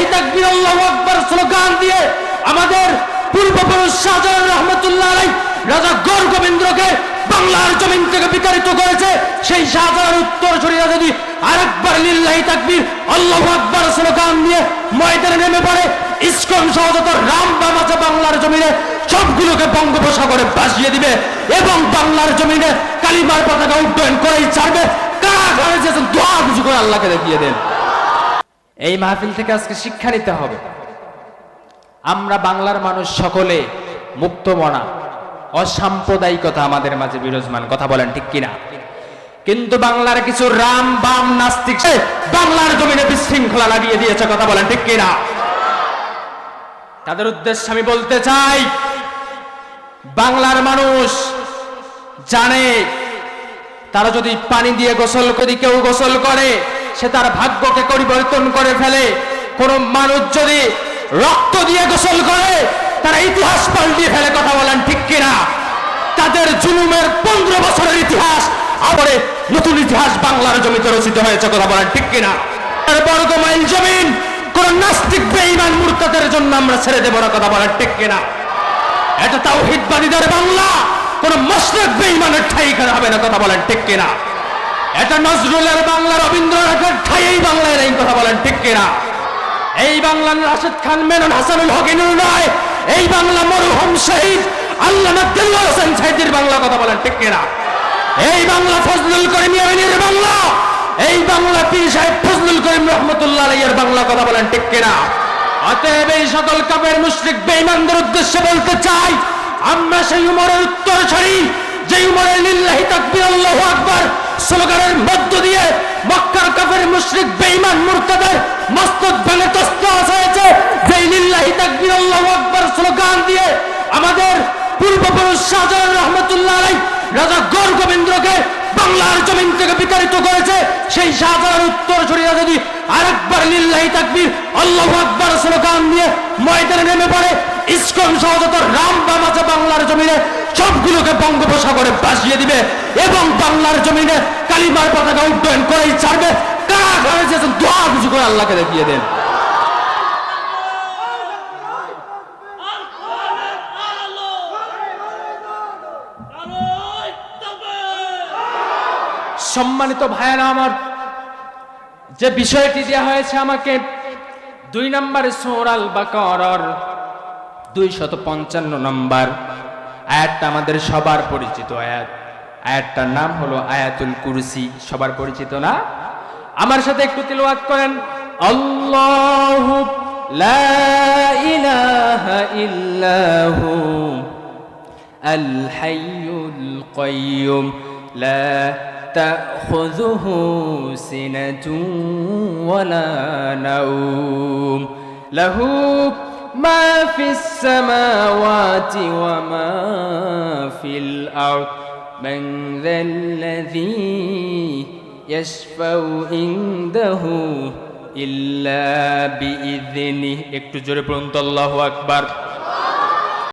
লিল্লাহি দিয়ে আমাদের পূর্বপুরুষ রাজা গোবিন্দকে বাংলার উত্তর দিয়ে নেমে পড়ে রাম বাংলার জমিনে, সবগুলোকে বঙ্গোপসাগরে ভাসিয়ে দিবে এবং বাংলার জমিনে কালিমার পতাকা উড্ডয়ন করেই ছাড়বে। কারা কিছু করে আল্লাহকে দেখিয়ে দেন। এই মাহফিল থেকে আজকে শিক্ষা নিতে হবে। আমরা বাংলার মানুষ সকলে মুক্তমনা অসাম্প্রদায়িকতা আমাদের মাঝে বিরাজমান, কথা বলেন ঠিক কিনা? কিন্তু বাংলার কিছু রাম বাম নাস্তিক বাংলার জমিনে বিশৃঙ্খলা লাগিয়ে দিয়েছে, কথা বলেন ঠিক কিনা? তাদের উদ্দেশ্যে আমি বলতে চাই, বাংলার মানুষ জানে, তারা যদি পানি দিয়ে গোসল করি, কেউ গোসল করে সে তার ভাগ্যকে পরিবর্তন করে ফেলে। কোন মানুষ যদি রক্ত দিয়ে গোসল করে, তারা ইতিহাস পাল্টিয়ে ফেলে কথা বলেন ঠিক কিনা? তাদের জুলুমের পনেরো বছরের ইতিহাস আবারে নতুন ইতিহাস বাংলার জমিতে রচিত হয়েছে কথা বলেন ঠিক কিনা? জমিন, কোন নাস্তিক জন্য আমরা ছেড়ে দেবো না কথা বলেন ঠিক কিনা? এটা তাওহিদবাদীদের বাংলা, কোন মশরক ঠাই হবে না কথা বলেন ঠিক কিনা? এটা নজরুলের বাংলা রবীন্দ্রনাথের ঠাই এই কথা বলেন, ঠিক কিনা? এই বাংলার রাশেদ খান, মেনন হাসানুল নয় এই বাংলা মরহুম শহীদ আল্লাহ হোসেন বাংলা, কথা বলেন, ঠিক কিনা? এই বাংলা ফজলুল করিম বাংলা, এই বাংলা পীর সাহেব ফজলুল করিম রহমতুল্লাহ আলাইয়ের বাংলা, কথা বলেন, ঠিক কিনা? অতএব এই সকল কাপের মুশরিক উদ্দেশ্যে বলতে চাই, আমরা সেই উমরের উত্তর ছাড়ি যে উমরের লিল্লাহি স্লোগানের মধ্য দিয়ে মক্কার কাফের মুশরিক বেঈমান মুরতাদের মস্তক ভেঙে তস্তস হয়েছে। যে লিল্লাহি তাকবীর, আল্লাহু আকবার স্লোগান দিয়ে আমাদের পূর্বপুরুষ শাহজাহান রহমতুল্লাহ আলাই রাজা গৌর গোবিন্দকে বাংলার জমিন থেকে বিতাড়িত করেছে। সেই শাহজাহান উত্তর শরীরা যদি আরেকবার লিল্লাহি তাকবীর, আল্লাহু আকবার স্লোগান দিয়ে ময়দানে নেমে পড়ে, ইসকন সহ যত রাম বাম আছে বাংলার জমিনে, সবগুলোকে বঙ্গোপসাগরে ভাসিয়ে দিবে এবং বাংলার জমিনে কালিমার পতাকা উড্ডয়ন করেই ছাড়বে। কারা ঘরে যে দোয়া কিছু করে আল্লাহকে দেখিয়ে দেন। সম্মানিত ভাইয়েরা আমার, যে বিষয়টি দেওয়া হয়েছে আমাকে দুই নম্বরে সোরাল বাকরর দুই শত পঞ্চান্ন নম্বর আয়াতটা আমাদের সবার পরিচিত আয়াত। আয়াতটার নাম হলো আয়াতুল কুরসি সবার পরিচিত না আমার সাথে একটু তিলওয়াত করেন আল্লাহ লা ইলাহা ইল্লাহু الحي القيوم لا تأخذه سنة ولا نوم له ما في السماوات وما في الأرض من ذا الذي يشفع عنده إلا بإذنه একটু জোরে পড়ুন তো আল্লাহু আকবার